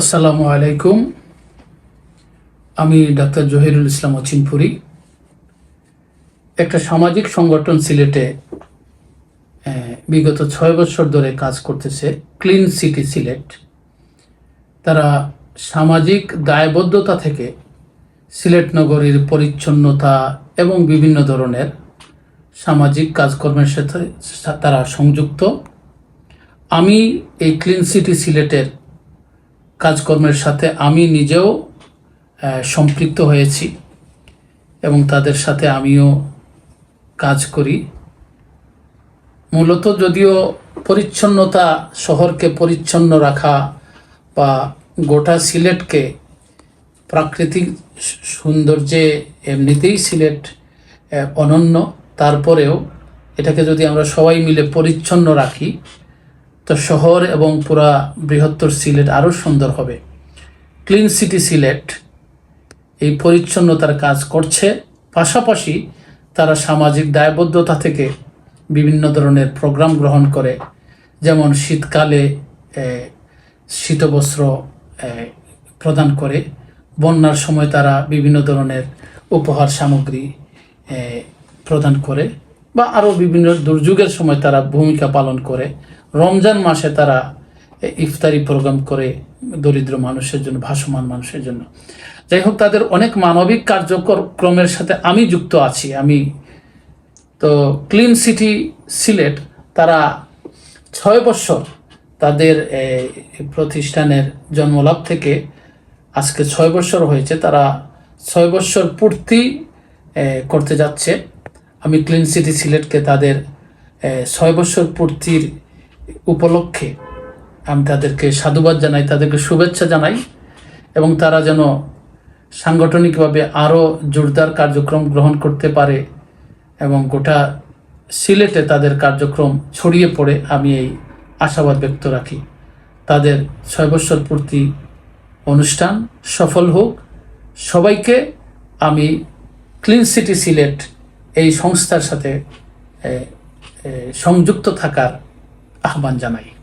আসসালামু আলাইকুম। আমি ডাক্তার জহিরুল ইসলাম অচিনপুরি। একটা সামাজিক সংগঠন সিলেটে বিগত ছয় বছর ধরে কাজ করতেছে, ক্লিন সিটি সিলেট। তারা সামাজিক দায়বদ্ধতা থেকে সিলেট নগরীর পরিচ্ছন্নতা এবং বিভিন্ন ধরনের সামাজিক কাজকর্মের সাথে, তারা সংযুক্ত। আমি এই ক্লিন সিটি সিলেটের কাজকর্মের সাথে আমি নিজেও সম্পৃক্ত হয়েছি এবং তাদের সাথে আমিও কাজ করি। মূলত যদিও পরিচ্ছন্নতা শহরকে পরিচ্ছন্ন রাখা বা গোটা সিলেটকে প্রাকৃতিক সৌন্দর্যে এমনিতেই সিলেট অনন্য, তারপরেও এটাকে যদি আমরা সবাই মিলে পরিচ্ছন্ন রাখি তো শহর এবং পুরা বৃহত্তর সিলেট আরও সুন্দর হবে। ক্লিন সিটি সিলেট এই পরিচ্ছন্নতার কাজ করছে। পাশাপাশি তারা সামাজিক দায়বদ্ধতা থেকে বিভিন্ন ধরনের প্রোগ্রাম গ্রহণ করে, যেমন শীতকালে শীতবস্ত্র প্রদান করে। বন্যার সময় তারা বিভিন্ন ধরনের উপহার সামগ্রী প্রদান করে বা আরও বিভিন্ন দুর্যোগের সময় তারা ভূমিকা পালন করে। রমজান মাসে তারা ইফতারি প্রোগ্রাম করে দরিদ্র মানুষের জন্য, ভাসমান মানুষের জন্য। যাই হোক তাদের অনেক মানবিক কার্যক্রমের সাথে আমি যুক্ত আছি। আমি তো ক্লিন সিটি সিলেট, তারা ছয় বছর তাদের প্রতিষ্ঠানের জন্মলাভ থেকে আজকে ছয় বছর হয়েছে। তারা ছয় বছর পূর্তি করতে যাচ্ছে। আমি ক্লিন সিটি সিলেটকে তাদের ছয় বছর পূর্তির উপলক্ষে আমি তাদেরকে সাধুবাদ জানাই, তাদেরকে শুভেচ্ছা জানাই এবং তারা যেন সাংগঠনিকভাবে আরও জোরদার কার্যক্রম গ্রহণ করতে পারে এবং গোটা সিলেটে তাদের কার্যক্রম ছড়িয়ে পড়ে আমি এই আশাবাদ ব্যক্ত রাখি। তাদের ছয় বছর পূর্তি অনুষ্ঠান সফল হোক। সবাইকে আমি ক্লিন সিটি সিলেট এই সংস্থার সাথে アハじゃない。